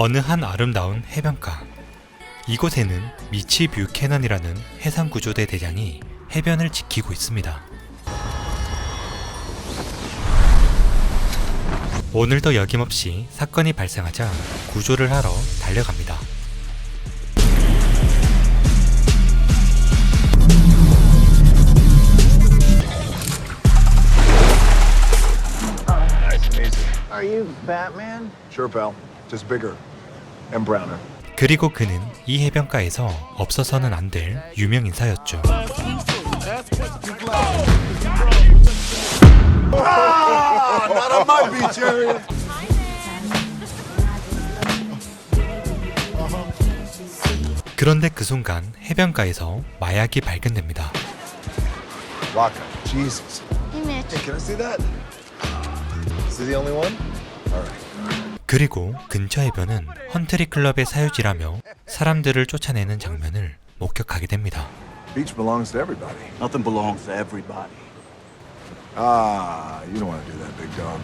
어느 한 아름다운 해변가. 이곳에는 미치 뷰캐넌이라는 해상구조대 대장이 해변을 지키고 있습니다. 오늘도 여김없이 사건이 발생하자 구조를 하러 달려갑니다. Are you Batman? Sure, pal. Just bigger and browner. 그리고 그는 이 해변가에서 없어서는 안 될 유명 인사였죠. Not on my beach area. 그런데 그 순간 해변가에서 마약이 발견됩니다. Waka. Jesus. Hey, Mitch. Hey, can I see that? Is he the only one? All right. 그리고 근처 해변은 헌트리 클럽의 사유지라며 사람들을 쫓아내는 장면을 목격하게 됩니다. Beach belongs to everybody. Nothing belongs to everybody. Ah, you don't want to do that, big dog.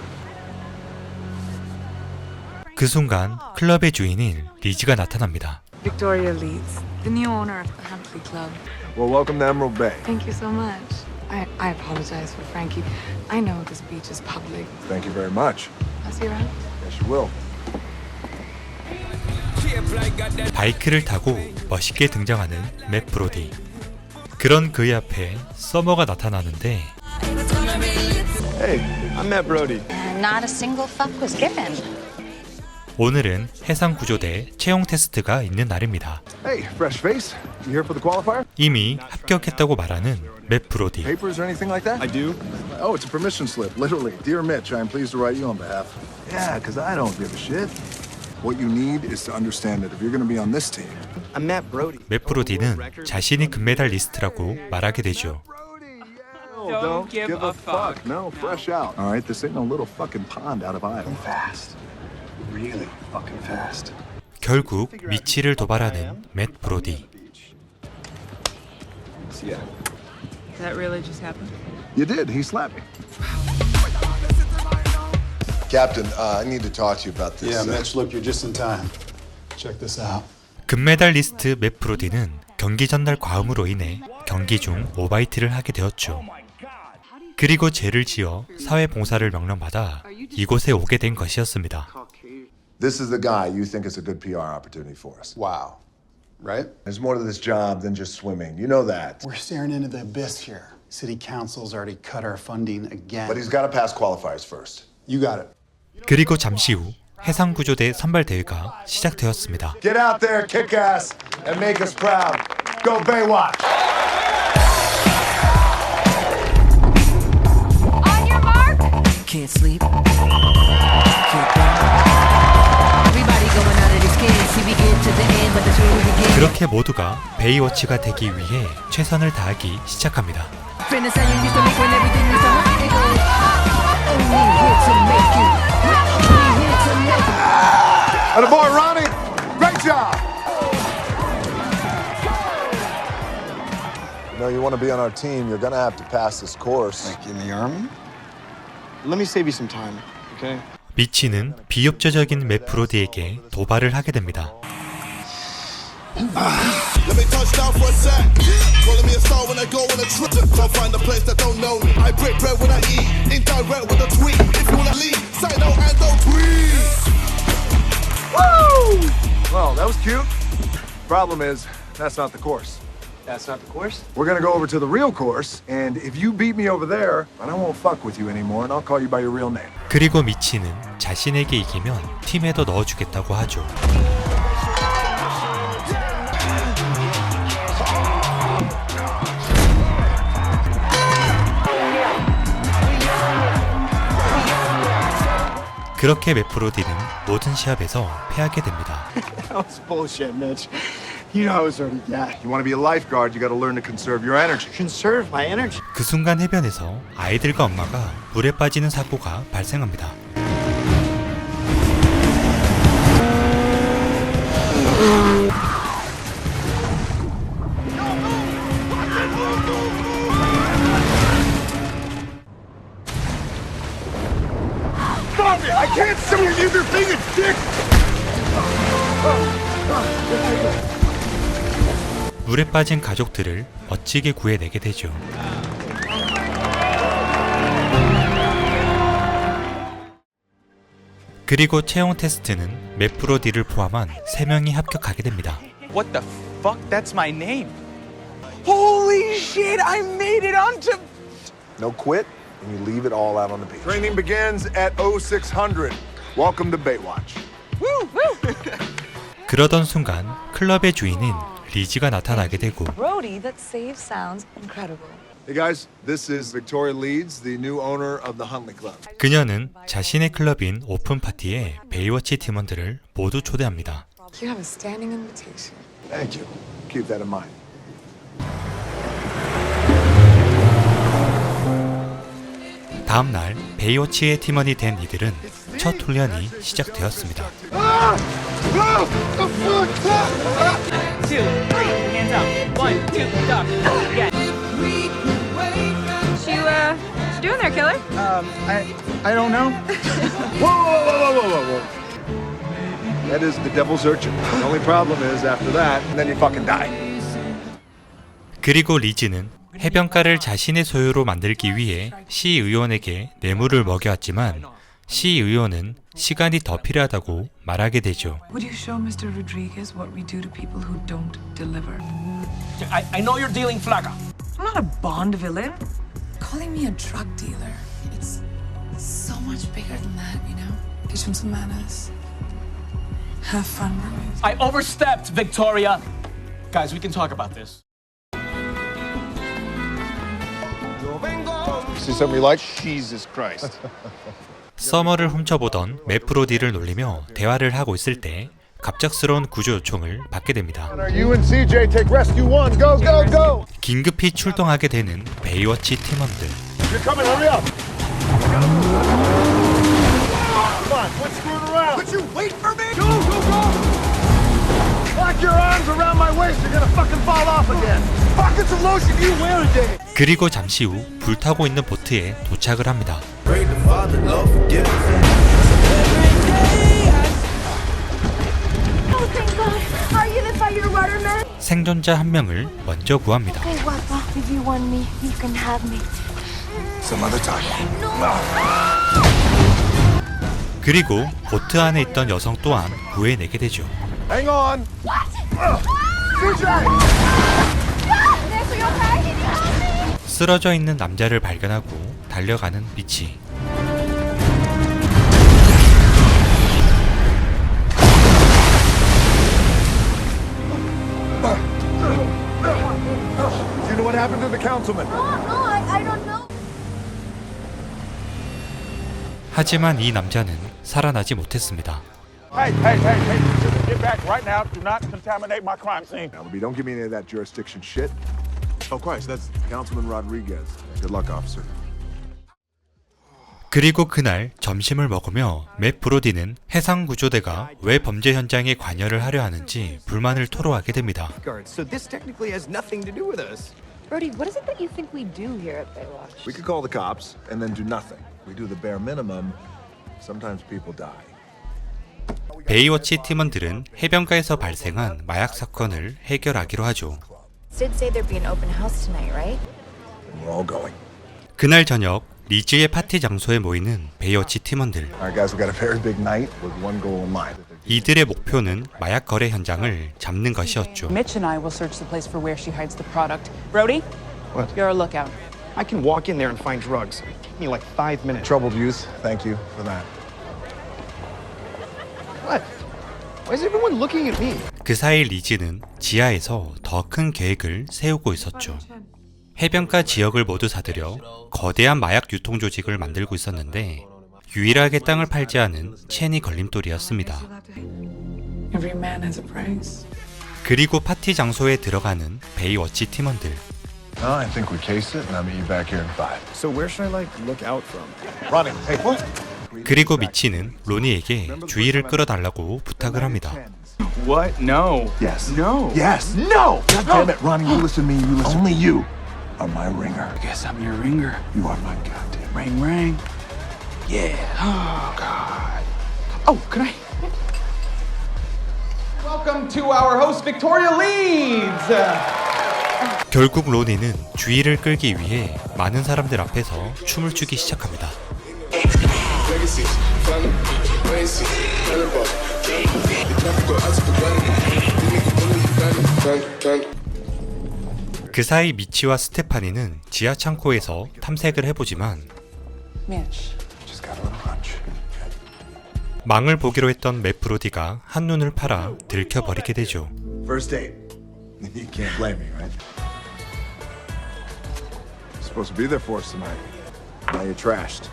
그 순간 클럽의 주인인 리즈가 나타납니다. Victoria Leeds, the new owner of the Huntley Club. Well, welcome to Emerald Bay. Thank you so much. I, I apologize for Frankie. I know this beach is public. Thank you very much. I'll see you around. Will. 바이크를 타고 멋있게 등장하는 맷 브로디. 그런 그의 앞에 서머가 나타나는데 Hey, I'm Matt Brody. And not a single fuck was given. 오늘은 해상 구조대 채용 테스트가 있는 날입니다. Hey, fresh face. You here for the qualifier? 이미 합격했다고 말하는 맷 브로디. Papers or anything like that? I do. Oh, it's a permission slip, literally. Dear Mitch, I am pleased to write you on behalf. Yeah, because I don't give a shit. What you need is to understand that if you're going to be on this team, I'm Matt Brody. 맷 브로디는 자신이 금메달 리스트라고 말하게 되죠. don't, give, a fuck. No, fresh out. All right, this ain't no little fucking pond out of Iowa. Fast. Really fucking fast. 결국 미치를 도발하는 맷 브로디. Yeah. Did that really just happen? You did. He slapped me. Captain, uh, I need to talk to you about this. Yeah, uh, Mitch, look, you're just in time. Check this out. 금메달 리스트 맷 브로디는 경기 전날 과음으로 인해 경기 중 오바이트를 하게 되었죠. 그리고 죄를 지어 사회 봉사를 명령받아 이곳에 오게 된 것이었습니다. This is the guy you think is a good PR opportunity for us. Wow. Right? There's more to this job than just swimming. You know that. We're staring into the abyss here. City Council's already cut our funding again. But he's got to pass qualifiers first. You got it. 그리고 잠시 후 해상구조대 선발 대회가 시작되었습니다. Get out there, kick ass, and make us proud. Go Baywatch! On your mark. Can't sleep. Can't 그렇게 모두가 베이워치가 되기 위해 최선을 다하기 시작합니다. Friend, that's how you used to make when everything was alright. They go, Only here to make you. Only here to make you. And boy, Ronnie, great job. You know, you want to be on our team, you're going to have to pass this course. Like in the army? Let me save you some time, okay? 미치는 비협조적인 맷 브로디에게 도발을 하게 됩니다. Let me touch down for a sec. Calling me a star when I go on a trip. Can't find a place that don't know me. I break bread when I eat. Indirect with a tweet. If you wanna leave, sign out and don't tweet. Woo! Well, that was cute. Problem is, that's not the course. That's not the course? We're gonna go over to the real course, and if you beat me over there, then I won't fuck with you anymore, and I'll call you by your real name. 그리고 미치는 자신에게 이기면 팀에도 넣어주겠다고 하죠. 그렇게 맷 브로디는 모든 시합에서 패하게 됩니다. That was bullshit, Mitch. You know I was already dead. You want to be a lifeguard, you got to learn to conserve your energy. Conserve my energy. 그 순간 해변에서 아이들과 엄마가 물에 빠지는 사고가 발생합니다. 물에 빠진 가족들을 멋지게 구해내게 되죠. 그리고 채용 테스트는 메프로디를 포함한 3명이 합격하게 됩니다. What the fuck? That's my name. Holy shit, I made it onto. No quit, and you leave it all out on the beach. Training begins at 0600. Welcome to Baywatch. 그러던 순간 클럽의 주인인 리지가 나타나게 되고 Brody, that save sounds incredible. Hey guys, this is Victoria Leeds, the new owner of the Huntley Club. 그녀는 자신의 클럽인 오픈 파티에 베이워치 팀원들을 모두 초대합니다. You have a standing invitation. Thank you. Keep that in mind. 다음 날 베이워치의 팀원이 된 이들은 첫 훈련이 시작되었습니다. Two, three, hands up. One, two, duck. Yeah. What you, uh, you doing there, killer? Um, I, I don't know. whoa, whoa, whoa, whoa, whoa, whoa. That is the devil's urchin. The only problem is after that, then you fucking die. 그리고 리즈는 해변가를 자신의 소유로 만들기 위해 시의원에게 뇌물을 먹여왔지만 시의원은 시간이 더 필요하다고 말하게 되죠. Would you show Mr. Rodriguez what we do to people who don't deliver? I, I know you're dealing flaga. I'm not a Bond villain. Calling me a drug dealer, it's so much bigger than that, you know? Teach him some manners. Have fun with me. I overstepped, Victoria. Guys, we can talk about this. See something you like? Jesus Christ. 서머를 훔쳐보던 메프로디를 놀리며 대화를 하고 있을 때 갑작스러운 구조 요청을 받게 됩니다. You and CJ take rescue one. Go, go, go. 긴급히 출동하게 되는 베이워치 팀원들. 그리고 잠시 후 불타고 있는 보트에 도착을 합니다. Oh, thank God. Are you the fire waterman? 생존자 한 명을 먼저 구합니다. Hey, Guapa, if you want me, you can have me. Some other time. 그리고 보트 안에 있던 여성 또한 구해내게 되죠. Hang on. CJ. You help me? 쓰러져 있는 남자를 발견하고 달려가는 미치. Do you know what happened to the councilman? Oh, no, I, I don't know. 하지만 이 남자는 살아나지 못했습니다. Hey, hey, hey, hey. Get back right now. Do not contaminate my crime scene. Now, don't give me any of that jurisdiction shit. Oh, Christ, that's Councilman Rodriguez. Good luck, officer. 그리고 그날 점심을 먹으며 맵 브로디는 해상 구조대가 왜 범죄 현장에 관여를 하려 하는지 불만을 토로하게 됩니다. So this technically has nothing to do with us. Brody, what is it that you think we do here at Baywatch? We could call the cops and then do nothing. We do the bare minimum. Sometimes people die. 베이워치 팀원들은 해변가에서 발생한 마약 사건을 해결하기로 하죠. 그날 저녁 리즈의 파티 장소에 모이는 베이워치 팀원들. 이들의 목표는 마약 거래 현장을 잡는 것이었죠. I can walk in there and find drugs. Me like five minutes. Troubled youth, thank you for that. What? Why is everyone looking at me? 그 사이 리즈는 지하에서 더 큰 계획을 세우고 있었죠. 해변가 지역을 모두 사들여 거대한 마약 유통 조직을 만들고 있었는데 유일하게 땅을 팔지 않은 첸이 걸림돌이었습니다. 그리고 파티 장소에 들어가는 베이워치 팀원들. I think we cased it, and I'll meet you back here in five. So where should I like look out from? Running. Hey, what? 그리고 미치는 로니에게 주의를 끌어달라고 부탁을 합니다. What? No. Yes. No. Yes. No. God damn it, Ronnie! You listen to me. You listen. Only you are my ringer. I guess I'm your ringer. You are my goddamn. Ring, ring. Yeah. Oh, God. Oh, can I? Welcome to our host, Victoria Leeds. 결국 로니는 주의를 끌기 위해 많은 사람들 앞에서 춤을 추기 시작합니다. 그 사이 미치와 스테파니는 지하 창고에서 탐색을 해보지만 Mitch. Just got a little hunch. 망을 보기로 했던 메프로디가 한눈을 팔아 들켜버리게 되죠. First date. You can't blame me, right? Supposed to be there for us tonight. Now you're trashed.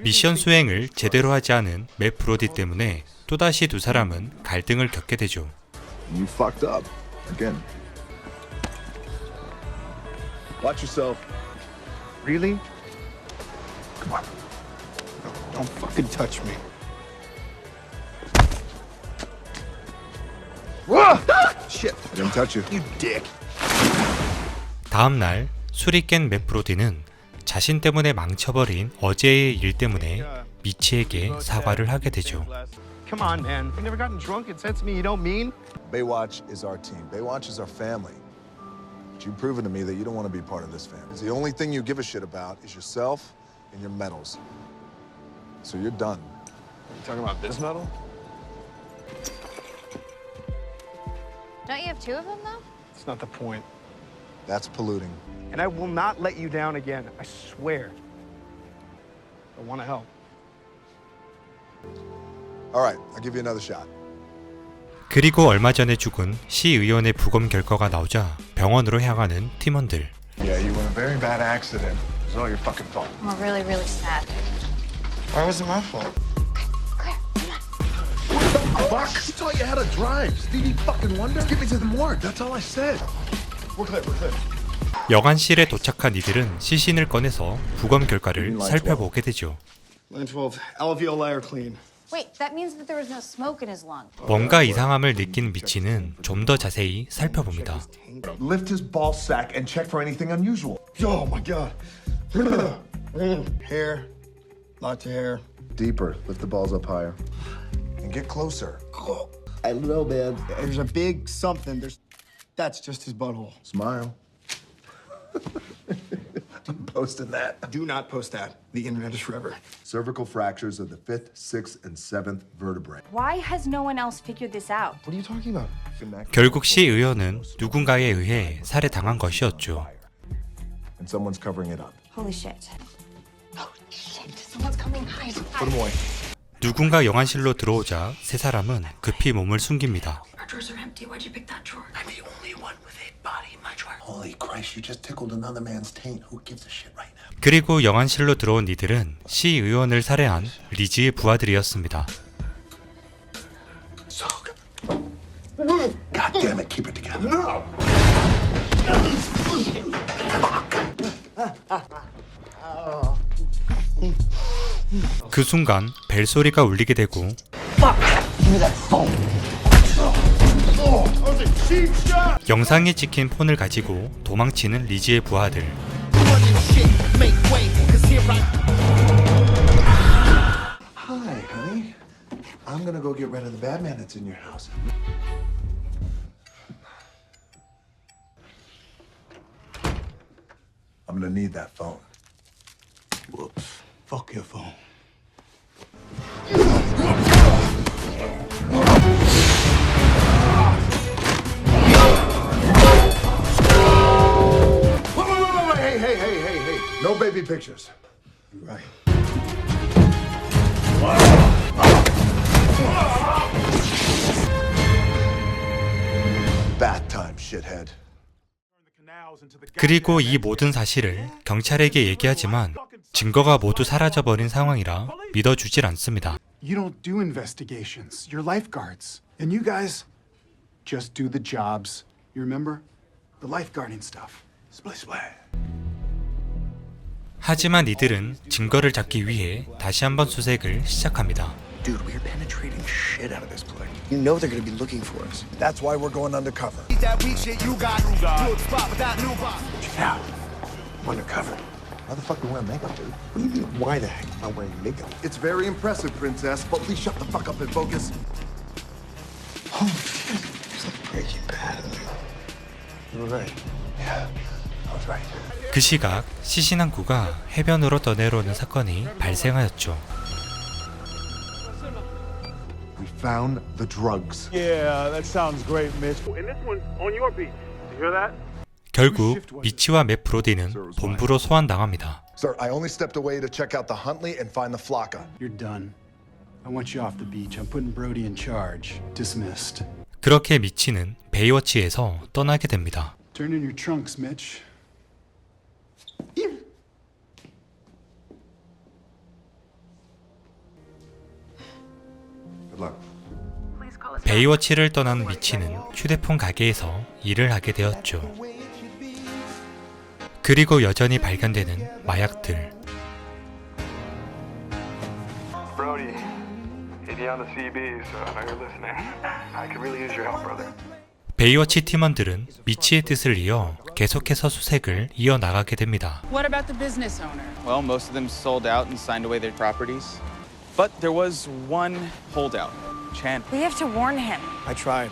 미션 수행을 제대로 하지 않은 메프로디 때문에 또다시 두 사람은 갈등을 겪게 되죠. You fucked up. Again. Watch yourself. Really? Come on. Don't fucking touch me. Whoa! Shit. I didn't touch you. You dick. 다음 날 술이 깬 메프로디는 자신 때문에 망쳐버린 어제의 일 때문에 미치에게 사과를 하게 되죠. Come on, man. You never gotten drunk and said to me you don't mean? Baywatch is our team. Baywatch is our family. But you've proven to me that you don't want to be part of this family. The only thing you give a shit about is yourself and your medals. So you're done. You talking about this medal? Don't you have two of them, though? It's not the point. That's polluting. And I will not let you down again. I swear. I want to help. All right, I'll give you another shot. 그리고 얼마 전에 죽은 시의원의 부검 결과가 나오자 병원으로 향하는 팀원들. Yeah, you were in a very bad accident. It was all your fucking fault. I'm really, really sad. Why was it my fault? Fuck! You taught you how to drive. Stevie fucking Wonder? Get me to the morgue. That's all I said. We're clear, we're clear. 여관실에 도착한 이들은 시신을 꺼내서 부검 결과를 살펴보게 되죠. Line 12, alveoli are clean. Wait, that means that there was no smoke in his lung. 뭔가 이상함을 느낀 미치는 좀 더 자세히 살펴봅니다. Lift his ball sack and check for anything unusual. Oh my god. hair. Lots of hair. Deeper. Lift the balls up higher. And get closer. I don't know, man. There's a big something. There's. That's just his butthole. Smile. I'm posting that. Do not post that. The internet is forever. Cervical fractures of the fifth, sixth, and seventh vertebrae. Why has no one else figured this out? What are you talking about? 결국 시 의원은 누군가에 의해 살해당한 것이었죠. And someone's covering it up. Holy shit. Holy shit. Someone's coming. Hide. Put him away. 누군가 영안실로 들어오자 세 사람은 급히 몸을 숨깁니다. Drawers are empty. Why'd you pick that drawer? I'm the only one with a body in my drawer. Holy Christ, you just tickled another man's taint. Who gives a shit right now? 그리고 영안실로 들어온 이들은 시 의원을 살해한 리즈의 부하들이었습니다. So God damn it, keep it together. No! 그 순간 벨소리가 울리게 되고 영상에 찍힌 폰을 가지고 도망치는 리즈의 부하들. Hey, hey, hey, hey, hey. No baby pictures. You're right. Bath time, shithead. 그리고 이 모든 사실을 경찰에게 얘기하지만 증거가 모두 사라져버린 상황이라 믿어주질 않습니다. You don't do investigations. You're lifeguards. And you guys just do the jobs. You remember? The lifeguarding stuff. 하지만 이들은 증거를 잡기 위해 다시 한번 수색을 시작합니다. Dude, we're penetrating shit out of this place. You know they're gonna be looking for us. That's why we're going undercover. That weak shit you got. Good spot with that new box. Now, I'm undercover. Why the fuck do we wear makeup, dude? What do you mean? Why the heck am I wearing makeup? It's very impressive, princess, but please shut the fuck up and focus. Holy shit. It's like Breaking Bad. You're right. Yeah, 그 시각 시신항구가 해변으로 떠내려오는 사건이 발생하였죠. We found the drugs. Yeah, that sounds great, Mitch. And this one's on your beat. You hear that? 결국 미치와 맵 브로디는 본부로 소환당합니다. Sir, I only stepped away to check out the Huntley and find the Flocka. You're done. I want you off the beach. I'm putting Brody in charge. Dismissed. 그렇게 미치는 베이워치에서 떠나게 됩니다. Turn in your trunks, Mitch. 베이워치를 떠난 미치는 휴대폰 가게에서 일을 하게 되었죠. 그리고 여전히 발견되는 마약들. Brody, hit you on the CB, so I know you're listening. I could really use your help, brother. 베이워치 팀원들은 미치의 뜻을 이어 계속해서 수색을 이어 나가게 됩니다. What about the business owner? Well, most of them sold out and signed away their properties. But there was one holdout, Chan. We have to warn him. I tried.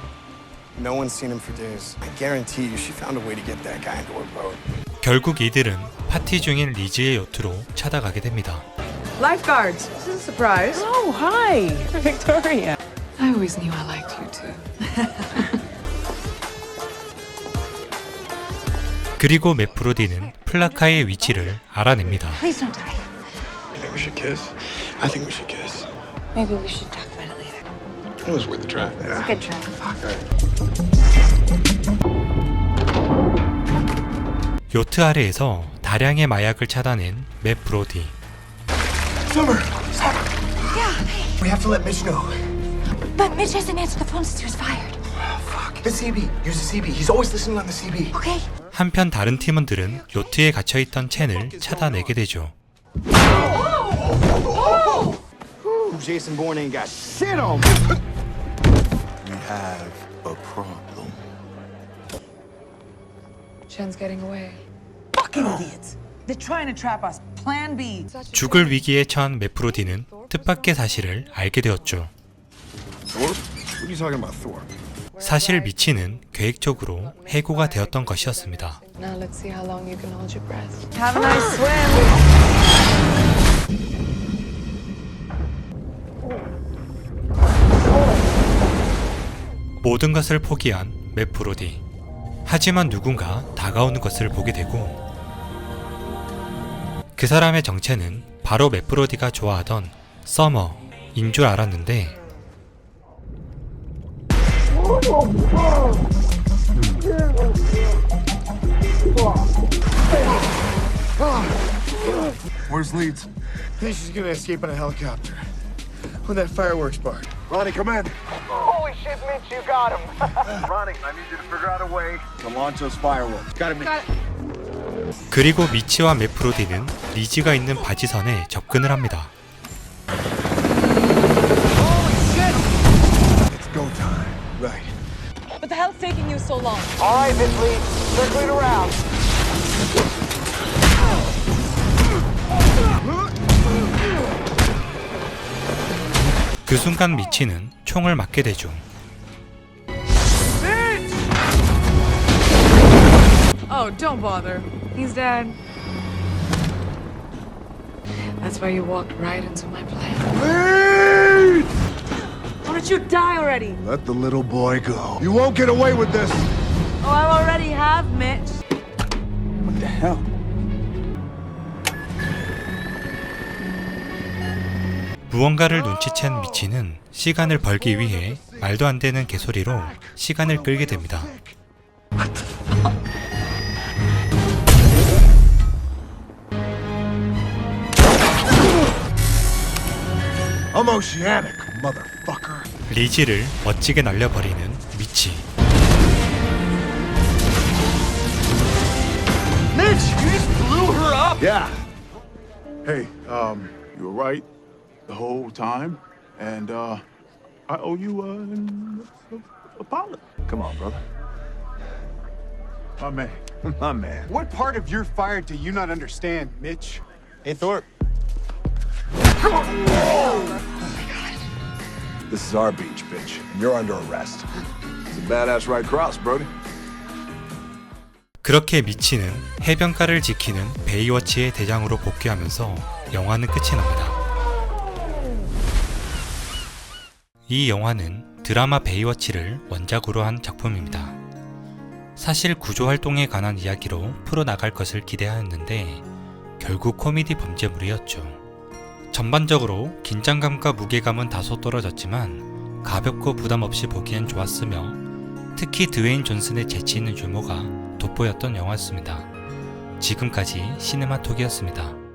No one's seen him for days. I guarantee you she found a way to get that guy into her boat. 결국 이들은 파티 중인 리즈의 요트로 찾아가게 됩니다. Lifeguards. This is a surprise. Oh, hi, Victoria. I always knew I liked you too. 그리고 메프로디는 플라카의 위치를 알아냅니다. Please don't die. You think we should kiss? I think we should kiss. Maybe we should later. It was worth the try. It's a good try. 요트 아래에서 다량의 마약을 찾아낸 메프로디. Summer! Summer! Yeah. We have to let Mitch know. But Mitch hasn't answered the phone since he was fired. Fuck. The CB. Use the CB. He's always listening on the CB. Okay. 한편 다른 팀원들은 요트에 갇혀 있던 첸을 찾아내게 되죠. Jason Bourne ain't got shit on We have a problem. Chen's getting away. Fucking idiots. They're trying to trap us. Plan B. 죽을 위기에 처한 메프로디는 뜻밖의 사실을 알게 되었죠. Thor? What are you talking about, Thor? 사실 미치는 계획적으로 해고가 되었던 것이었습니다. Now let's see how long you can hold your breath. Have a nice swim. 모든 것을 포기한 메프로디. 하지만 누군가 다가오는 것을 보게 되고 그 사람의 정체는 바로 메프로디가 좋아하던 서머인 줄 알았는데 Where's Leeds? I think she's gonna escape in a helicopter. With that fireworks bar. Ronnie, come in. Holy shit, Mitch, you got him. Ronnie, I need you to figure out a way to launch those fireworks. Got it, Mitch. 그리고 미치와 메프로디는 리지가 있는 바지선에 접근을 합니다. It's go time. Right. What the hell's taking you so long? All right, Mitch Lee, circle it around. 그 순간 미치는 총을 맞게 되죠. Oh, don't bother. He's dead. That's why you walked right into my plan. Why don't you die already? Let the little boy go. You won't get away with this. Oh, I already have, Mitch. What the hell? 무언가를 눈치챈 미치는 시간을 벌기 위해 말도 안 되는 개소리로 시간을 끌게 됩니다. 리지를 멋지게 날려버리는 미치. Mitch, you just blew her up. Yeah. Hey, um, you were right the whole time, and uh, I owe you an apology. Come on, brother. My man. My man. What part of your fire do you not understand, Mitch? Hey, Thor. This is our beach, bitch, and you're under arrest. It's a badass right cross, Brody. 그렇게 미치는 해변가를 지키는 베이워치의 대장으로 복귀하면서 영화는 끝이 납니다. 이 영화는 드라마 베이워치를 원작으로 한 작품입니다. 사실 구조 활동에 관한 이야기로 풀어나갈 것을 기대하였는데 결국 코미디 범죄물이었죠. 전반적으로 긴장감과 무게감은 다소 떨어졌지만 가볍고 부담 없이 보기엔 좋았으며 특히 드웨인 존슨의 재치 있는 유머가 돋보였던 영화였습니다. 지금까지 시네마톡이었습니다.